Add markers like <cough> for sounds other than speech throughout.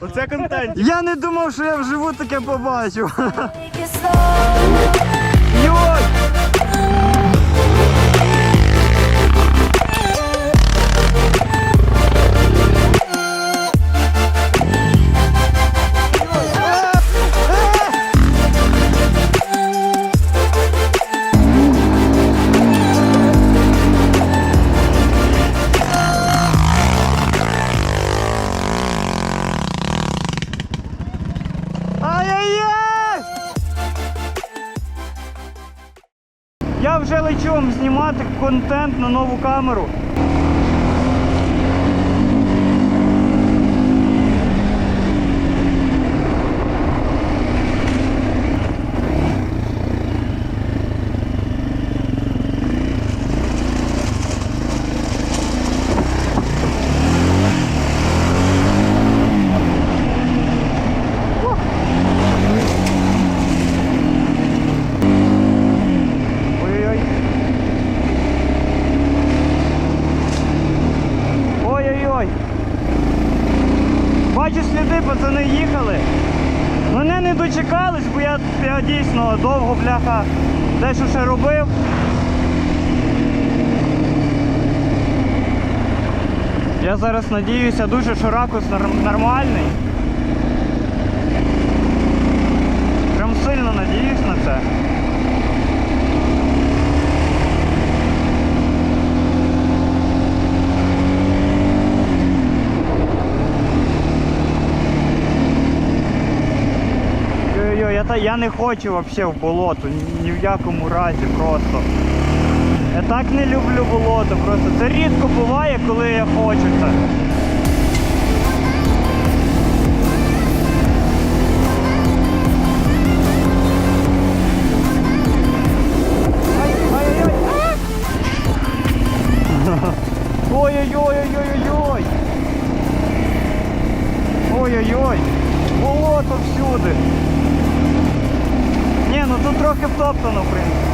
Оце контент. Я не думав, що я вживу таке побачу. На нову камеру. Ой-ой-ой. Ой-ой-ой. Бачу сліди, пацани їхали. Мене не дочекались, бо я, я дійсно довго бляха дещо ще робив. Я зараз надіюся дуже, що ракурс нормальний. Прям сильно надіюсь на це. Я, не хочу вообще в болото, ні в якому разі просто. Я так не люблю болото, просто це рідко буває, коли я хочу це. Ой-ой-ой-ой-ой-ой! Ой-ой-ой! Болото всюди! Ні, ну тут трохи втоптано, в принципі.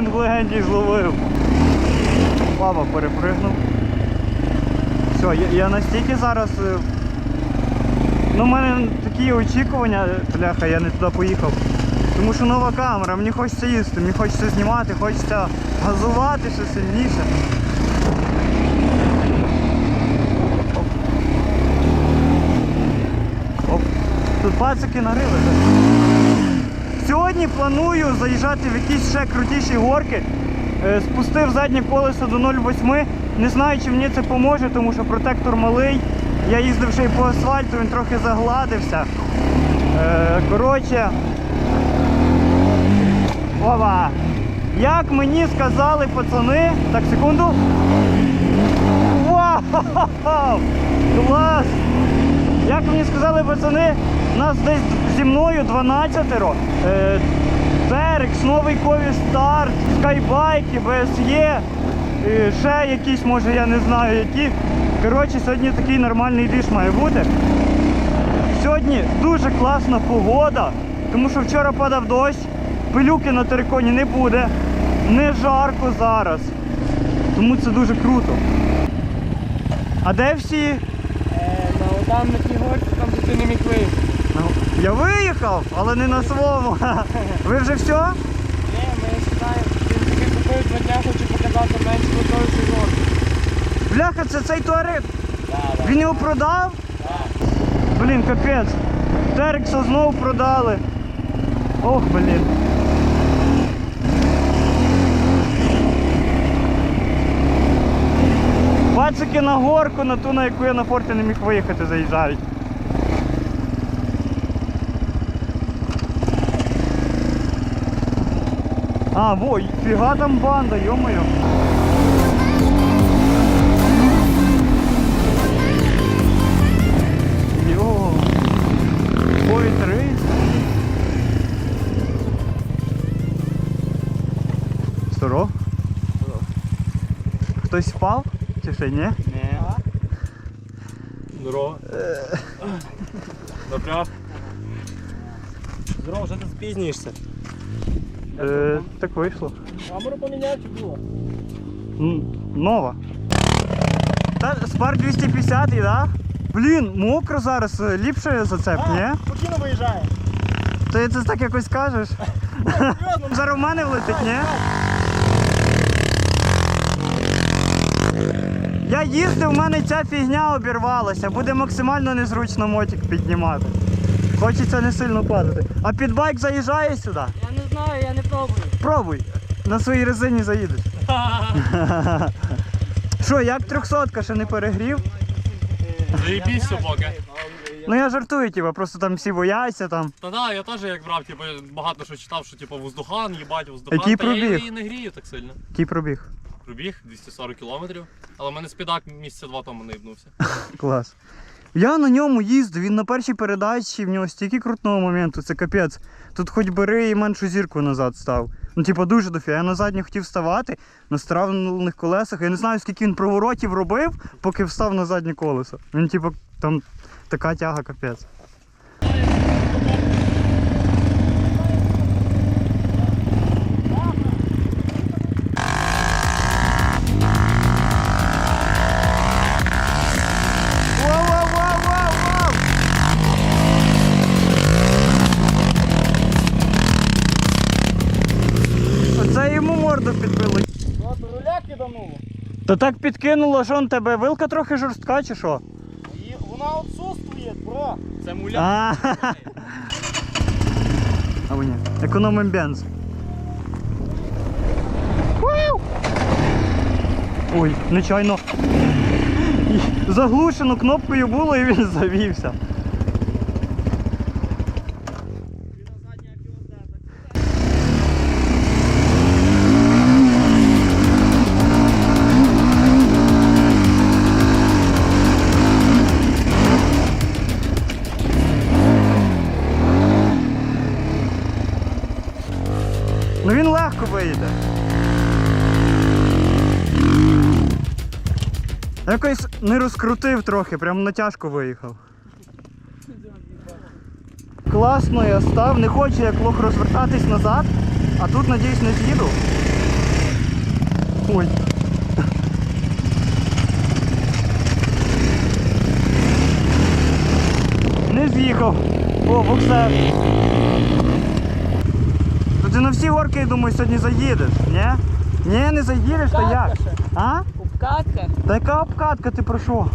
В легенді зловив. Папа перепригнув. Все, я, я настільки зараз. е, Ну, в мене такі очікування, бляха, я не туди поїхав. Тому що нова камера, мені хочеться їсти, мені хочеться знімати, хочеться газувати ще сильніше. Оп. Оп. Тут пацики нарили. так? Сьогодні планую заїжджати в якісь ще крутіші горки. Е, Спустив заднє колесо до 0,8. Не знаю, чи мені це поможе, тому що протектор малий. Я їздив ще й по асфальту, він трохи загладився. Е, Коротше. Ова! Як мені сказали пацани. Так, секунду. Вау! <laughs> Клас! Як мені сказали пацани, нас десь зі мною 12-ро. Е, Терекс, новий кові старт, скайбайки, БСЄ, е, ще якісь, може я не знаю які. Коротше, сьогодні такий нормальний двіж має бути. Сьогодні дуже класна погода, тому що вчора падав дощ, пилюки на териконі не буде, не жарко зараз. Тому це дуже круто. А де всі? Е, ну, там на тій горці, там де не міг виїхати. Я виїхав, але не на своєму. <laughs> Ви вже все? Ні, ми сідаємо. Він таки купив два дня, хочу показати менш крутою сезон. Бляха, це цей туарет. Да, да. Він його продав? Блін, капець. Терекса знову продали. Ох, блін. Пацики на горку, на ту, на яку я на форті не міг виїхати, заїжджають. А, во, фига там банда, йомою. Йо. Бой три. Здоров? Хтось спав? Чи ще ні? Ні. Здорово. Е. Добрав. Здорово, вже ти спізнюєшся. Е, так вийшло. Камеру поміняв чи було? М, Нова. Та спар 250, да? Блін, мокро зараз, е, ліпше зацеп, ні? Спокійно виїжджає. Ти це так якось кажеш? <laughs> Зараз в мене влетить, ні? Я їздив, у мене ця фігня обірвалася. Буде максимально незручно мотик піднімати. Хочеться не сильно падати. А під байк заїжджає сюди? Я не знаю, я не пробую. Пробуй. На своїй резині заїдеш. <laughs> Що, як трьохсотка ще не перегрів? Заєбісь собака. Ну я жартую, типа, просто там всі бояться там. Та да, я теж як брав, типу, багато що читав, що типу воздухан, їбать, воздухан. Який Та я пробіг? її не грію так сильно. Який пробіг. Пробіг 240 кілометрів, але в мене спідак місяця два тому не їбнувся. Клас. Я на ньому їздив, він на першій передачі, в нього стільки крутного моменту, це капець. Тут хоч бери і меншу зірку назад став. Ну, типа, дуже дофіга. Я на задній хотів вставати на стравлених колесах. Я не знаю, скільки він проворотів робив, поки встав на заднє колесо. Він, типу, там така тяга капець. Воу-воу-воу-воу-воу! Оце йому морду підбило. От руля кидануло. То так підкинуло, що он тебе вилка трохи жорстка чи що? І вона отсутствує, бро. Це муля. А, Або ні. Економим бенз. Ой, нечайно. Заглушено кнопкою було і він завівся. Ну він легко вийде. Якось не розкрутив трохи, прям натяжко виїхав. Класно я став, не хочу як лох розвертатись назад, а тут, надіюсь, не з'їду. Ой. Не з'їхав. О, буксер. Ти на всі горки, я думаю, сьогодні заїдеш, ні? Ні, не заїдеш, то як? А? Обкатка. Та яка обкатка, ти про що?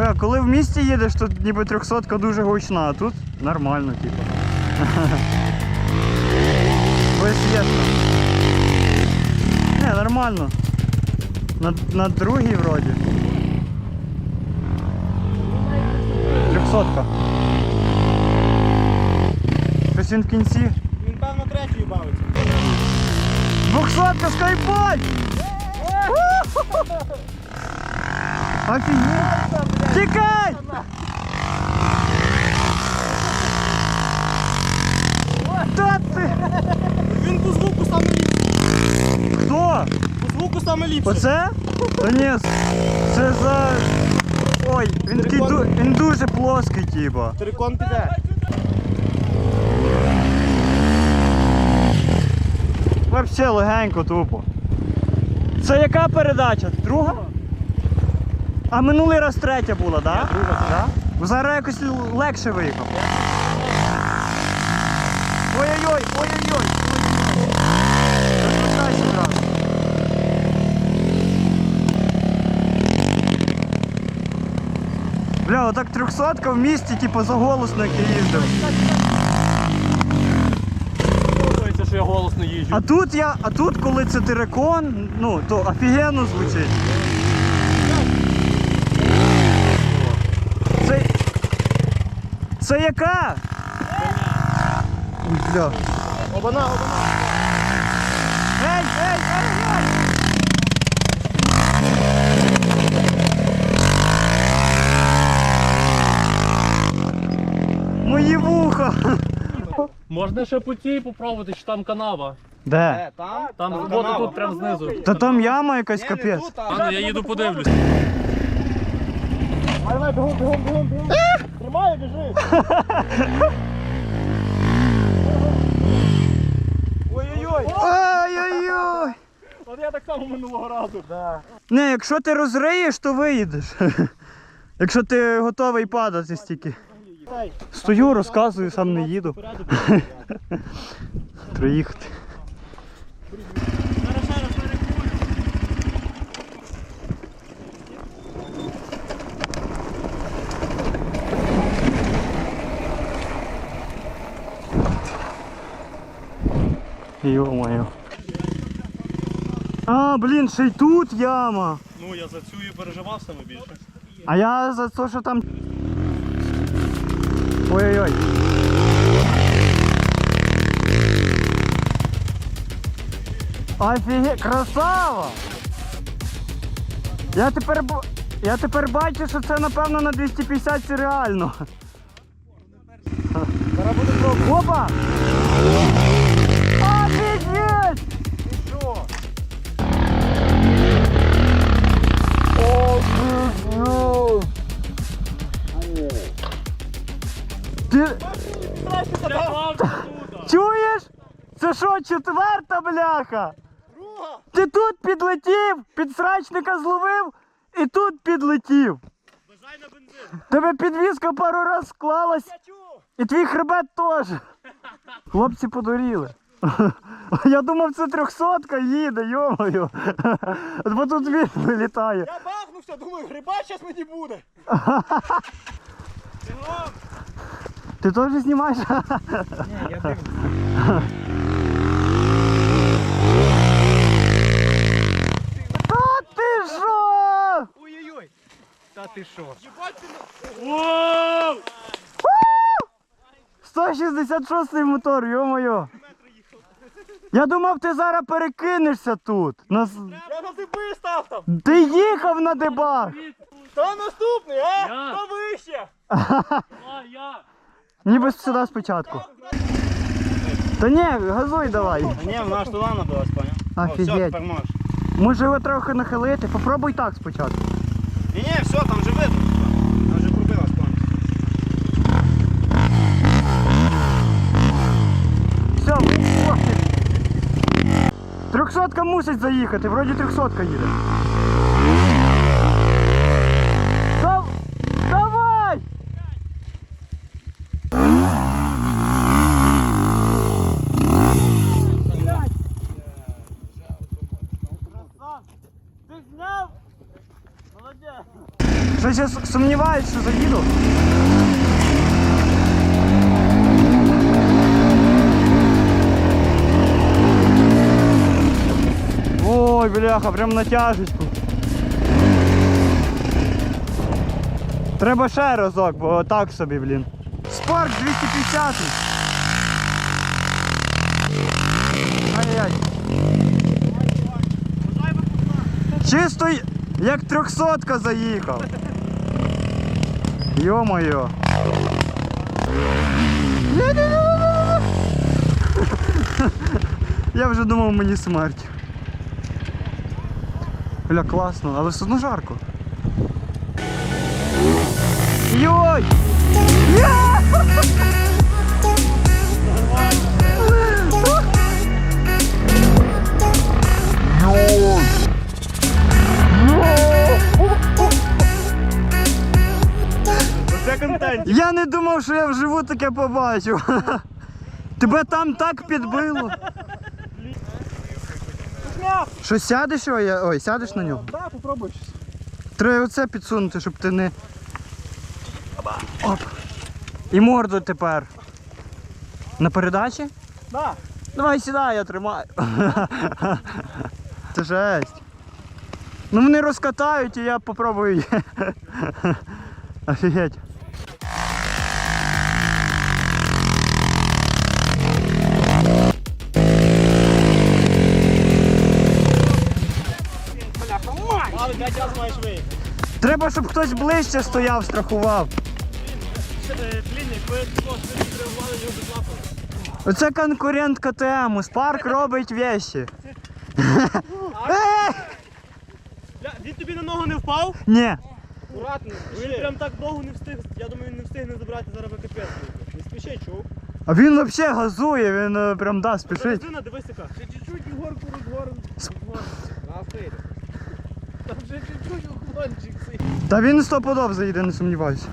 Е, коли в місті їдеш, то ніби трьохсотка дуже гучна, а тут нормально, типу. <laughs> Весєтно. Не, нормально. На, на другій вроді. Трьохсотка. Щось він в кінці. Він певно третьою бавиться. Двухсотка скайболь! Офігеть! Тікай! Та ти? Він по звуку саме ліпший. Хто? По звуку саме ліпший. Оце? Та ні, це за. Ой, він такий ду- він дуже плоский, типа. Трикон піде. Вообще легенько тупо. Це яка передача? Друга? А минулий раз третя була, так? Да? Да? Зараз якось легше виїхав. Ой-ой-ой, ой-ой-ой. Бля, отак трьохсотка в місті, типу, заголосно, як я їздив. Подобається, що я голосно їжджу. А тут я, а тут, коли це терекон, ну, то офігенно звучить. Це. Це яка? Ой, Бля. Обана, обана. Ей, ей, ей, ей! Мої вуха! Можна ще по цій попробувати, що там канава. Де? Там? Там робота тут прямо знизу. Та там яма якась капець. Ладно, я їду подивлюсь. Давай, бігом, бігом, бігом, бігом. Тримай, біжи. Ой-ой-ой. Ой-ой-ой! От я так само минулого разу. Да. Не, якщо ти розриєш, то виїдеш. <laughs> Якщо ти готовий падати стільки. Стою, розказую, сам не їду. <laughs> Проїхати. Йо-моє. А, блін, ще й тут яма. Ну, я за цю і переживав саме більше. А я за те, що там. Ой-ой-ой. Офіге, красава! Я тепер я тепер бачу, що це напевно на 250 це реально. Опа! Бляха? Друга! Ти тут підлетів, підсрачника зловив і тут підлетів. Бажай на бензин. Тебе підвізка пару раз склалась, і твій хребет теж. Хлопці подуріли. <laughs> Я думав, це трьохсотка їде, йомою. <laughs> Бо тут він вилітає. Я бахнувся, думаю, гриба зараз мені буде. Ти теж знімаєш? Ні, я дивлюсь. <laughs> Та ти що? Ой-ой-ой. Та ти що? 166 мотор, йо-моє. Я думав, ти зараз перекинешся тут. Нас... Я на диби став там. Ти їхав на дебах. Хто наступний, а? Я. Хто вище? А, я. Ніби сюди спочатку. Та ні, газуй давай. Ні, вона ж туди набилась, поняв? Офігеть. О, все, тепер можеш. Може його трохи нахилити? Попробуй так спочатку. Ні, ні, все, там вже видно. Вона вже пробилась, поняв. Все, хватить. Трьохсотка мусить заїхати, вроді трьохсотка їде. Дав... Давай! Ти зняв? Молодець. Щось я с- сумніваюсь, що заїду. Ой, бляха, прям натяжечку. Треба ще разок, бо так собі, блін. Спарк 250. Ай-яй. Чисто як трьохсотка заїхав. Йо-моє. Я <laughs> вже думав мені смерть. Бля, класно, але все одно жарко. Йой! Я! Не думав, що я вживу таке побачу. Тебе там так підбило. Що сядеш ой, ой, сядеш на нього? Так, попробуй щось. Треба оце підсунути, щоб ти не. Оп. І морду тепер. На передачі? Да. Давай сідай, я тримаю. Це жесть. Ну вони розкатають і я попробую. Офігеть. Але 5 разів маєш виїхати. Треба, щоб хтось ближче стояв, страхував. Реагували, його. Оце конкурент КТМ. Спарк робить вещі. Е! Бля, Він тобі на ногу не впав? Ні. Акуратно, Він прям так довго не встиг. Я думаю, він не встигне забрати зараз би капець. Не спіши, чув. А він взагалі газує, він е, прям да, спішить. Дивись яка. Ще чуть-чуть горку розгорн. Нафиг. Там вже чуть-чуть уклончик цей. Та він стопудов заїде, не сумніваюся.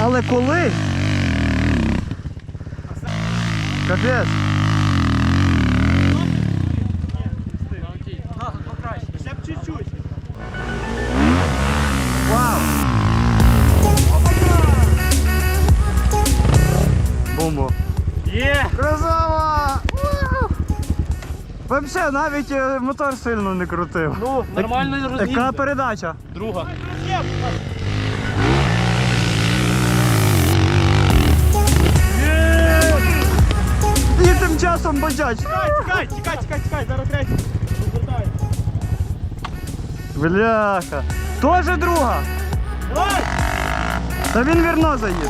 Але коли? Капець. Вообще навіть е, мотор сильно не крутив. Ну, нормальний Яка розгін. передача? Друга. І тим часом бачач. Тікай, тікай, тікай, тікай, тікай, зараз третій. Розвертай. Бляха. Тоже друга. Давай! Та він вірно заїде.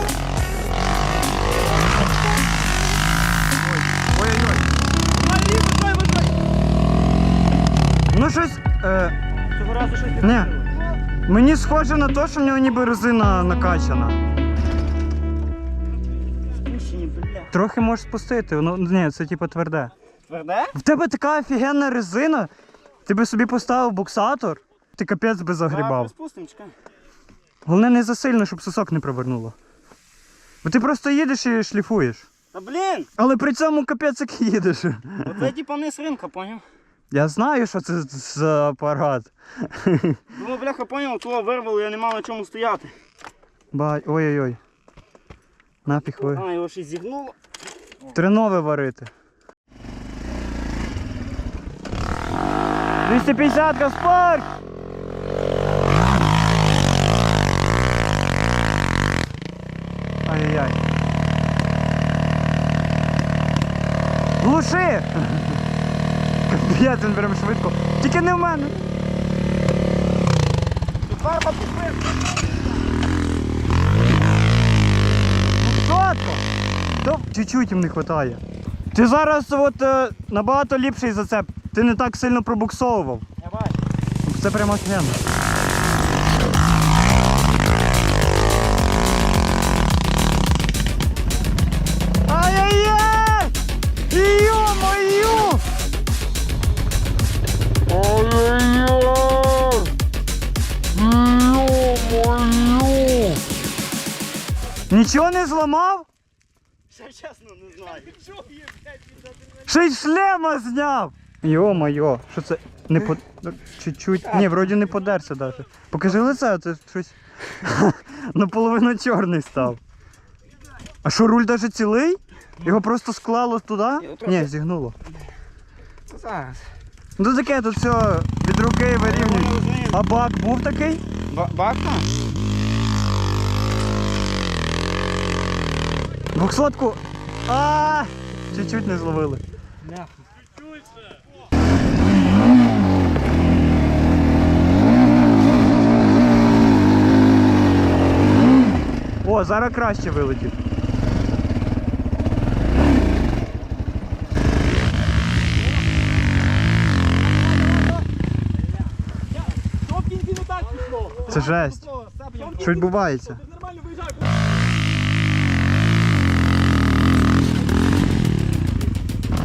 Ну щось. Е, Цього разу щось не вийшло. мені схоже на те, що в нього ніби резина накачана. Спущені, бля. Трохи можеш спустити, воно ні, це типу тверде. Тверде? В тебе така офігенна резина. Ти би собі поставив буксатор, ти капець би загрібав. Спустим, чекай. Головне не засильно, щоб сосок не провернуло. Бо ти просто їдеш і шліфуєш. Та блін! Але при цьому капець як їдеш. Оце типа низ ринка, поняв? Я знаю, що це за апарат. Думаю, <laughs> бляха, поняв, того вирвало, я не мав на чому стояти. Бай, ой-ой-ой. Нафіг ви. А, його щось зігнуло. Тренове варити. 250 Гаспарк! Ай-яй-яй. Глуши! <laughs> Капець, він прям швидко. Тільки не в мене. Фарба пішли. Чотко! То чуть-чуть їм не вистачає. Ти зараз от, е, набагато ліпший зацеп. Ти не так сильно пробуксовував. Я бачу. Це прямо офігенно. Ще й шлема зняв! Йо-моє, що це не по. Чуть-чуть. Ні, вроді не подерся навіть. Покажи лице, це щось <laughs> наполовину чорний став. А що, руль навіть цілий? Його просто склало туди? Ні, зігнуло. Зараз. Ну таке, тут все від руки вирівнюють. А бак був такий? Бакта? Двохсотку. А, чуть-чуть не зловили. О, зараз краще вилетів. Це жесть. Що відбувається?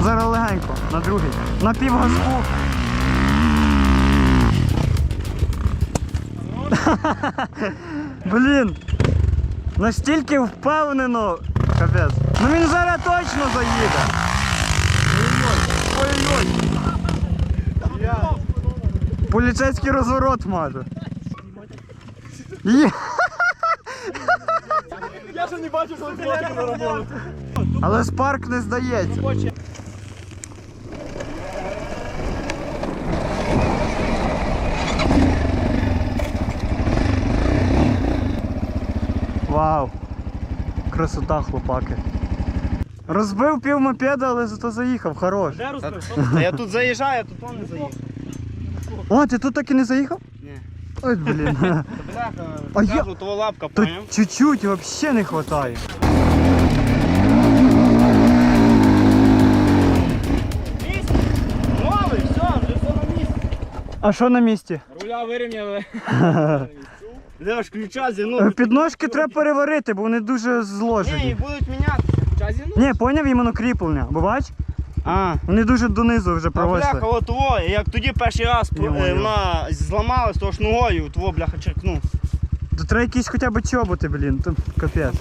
Зараз легенько, на другий. На півгазку. Блін. Настільки впевнено. Капець. Ну він зараз точно заїде. Ой-ой-ой. Поліцейський розворот маже. Я ще не бачив, що не заробили. Але Спарк не здається. красота, хлопаки. Розбив пів мопеда, але зато заїхав, хорош. Де розбив? Та я тут заїжджаю, а тут не заїхав. О, ти тут так і не заїхав? Ні. Ой, блін. <laughs> Бляха, я- кажу, лапка, Тут чуть-чуть вообще не вистачає. А що на місці? Руля вирівняли. <laughs> Леш, ключа зіну. Підножки треба переварити, бо вони дуже зложені. будуть мінятися. Чазі, ну? Ні, поняв іменно кріплення, бо бач? А, Вони дуже донизу вже а провисли. бляха, от во, як тоді перший раз Йо-моє. е, вона зламалась, то ж ногою, того бляха черкнув. То треба якісь хоча б чоботи, блін, то капець.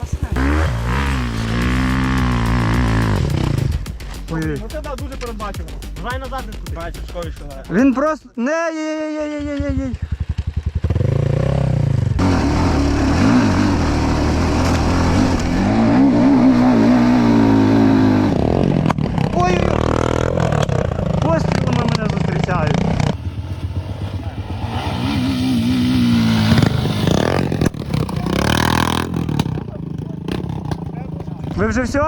Ой, Ну це да, дуже передбачено. Давай назад не. Бачиш, що на. він просто. Не, є, є, є, є, є, є. Ой! Пострілами мене зустрічають. Ви вже все?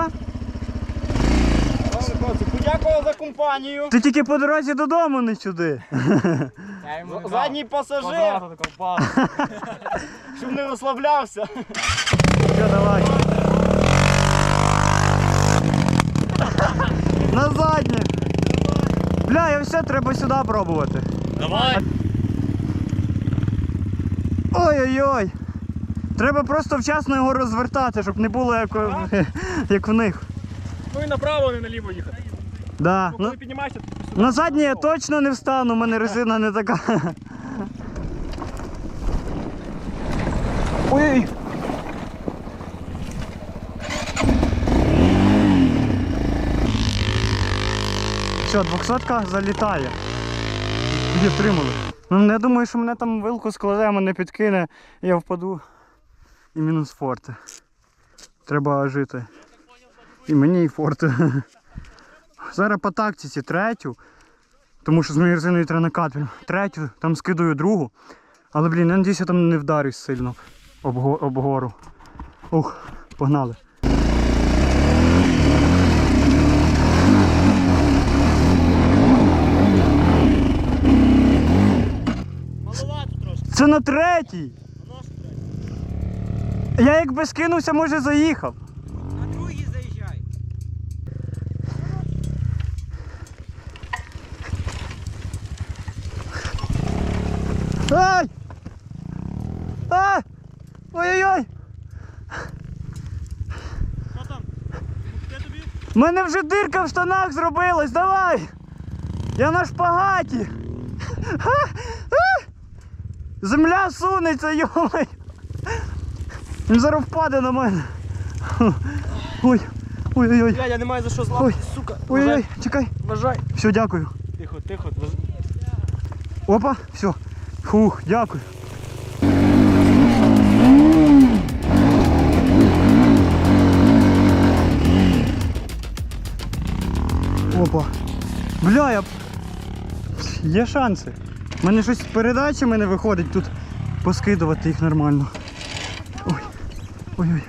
Подякував за компанію. Ти тільки по дорозі додому не сюди. <laughs> Задній пасажир, <laughs> щоб не розслаблявся. Все, давай. На заднє. Бля, я все, треба сюди пробувати. Давай. Ой-ой-ой. Треба просто вчасно його розвертати, щоб не було як, <laughs> як в них. Ну і направо, не наліво їхати. Да. Ну, коли піднімаєшся, то сюди. на заднє я точно не встану, у мене резина не така. <laughs> Ой. Що, двохсотка залітає. Тоді втримали. Ну, я думаю, що мене там вилку складе, мене підкине, я впаду. І мінус форте. Треба жити. І мені, і форте. <laughs> Зараз по тактиці третю. Тому що з моєю резиною треба накатувати. Третю, там скидаю другу. Але, блін, я надіюсь, я там не вдарюсь сильно об гору. Ух, погнали. Маловато трошки. Це на третій. Я якби скинувся, може заїхав. На другий заїжджай. Ай! Ай! Ой-ой-ой! Що там? Де тобі? У мене вже дирка в штанах зробилась, давай! Я на шпагаті! <laughs> Земля сунеться, йомай! Він зараз впаде на мене. Ой, ой-ой-ой, я не маю за що Ой. сука. ой-ой, чекай. Вважай. Все, дякую. Тихо, тихо. Опа, все. Фух, дякую. Опа. Бля, я... Є шанси. У мене щось з передачами не виходить тут поскидувати їх нормально. Ой. Ой-ой.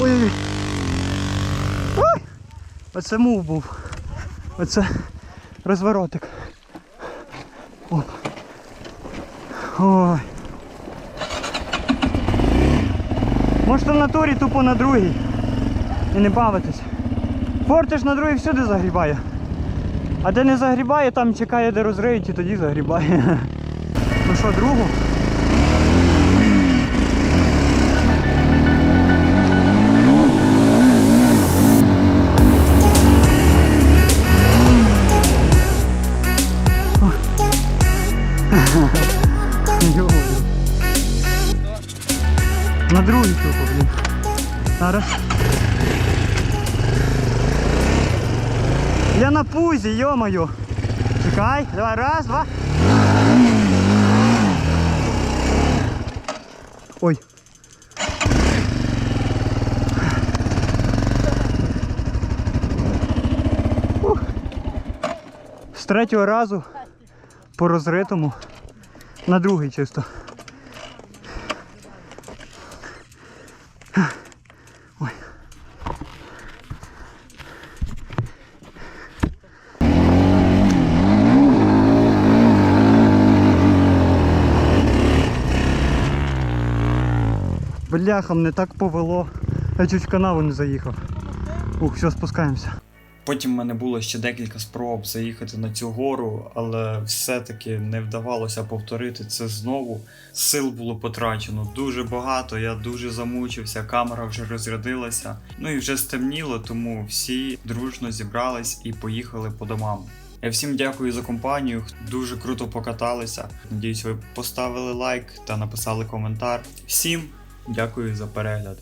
Ой-ой-ой. Оце мув був. Оце розворотик. Оп. Ой. Можете в натурі тупо на другій. І не бавитись. Фортиш на другій всюди загрібає. А де не загрібає, там чекає, де розриють і тоді загрібає. <laughs> Ну що, другу? <laughs> На другий тупо, блін. Зараз. На пузі, йо-моє. Чекай, давай, раз, два. Ой. З третього разу по розритому на другий чисто. Бляха, мене так повело. Я чуть в канаву не заїхав. Ух, все, спускаємося. Потім в мене було ще декілька спроб заїхати на цю гору, але все-таки не вдавалося повторити це знову. Сил було потрачено дуже багато, я дуже замучився, камера вже розрядилася. Ну і вже стемніло, тому всі дружно зібрались і поїхали по домам. Я всім дякую за компанію, дуже круто покаталися. Надіюсь, ви поставили лайк та написали коментар. Всім дякую за перегляд.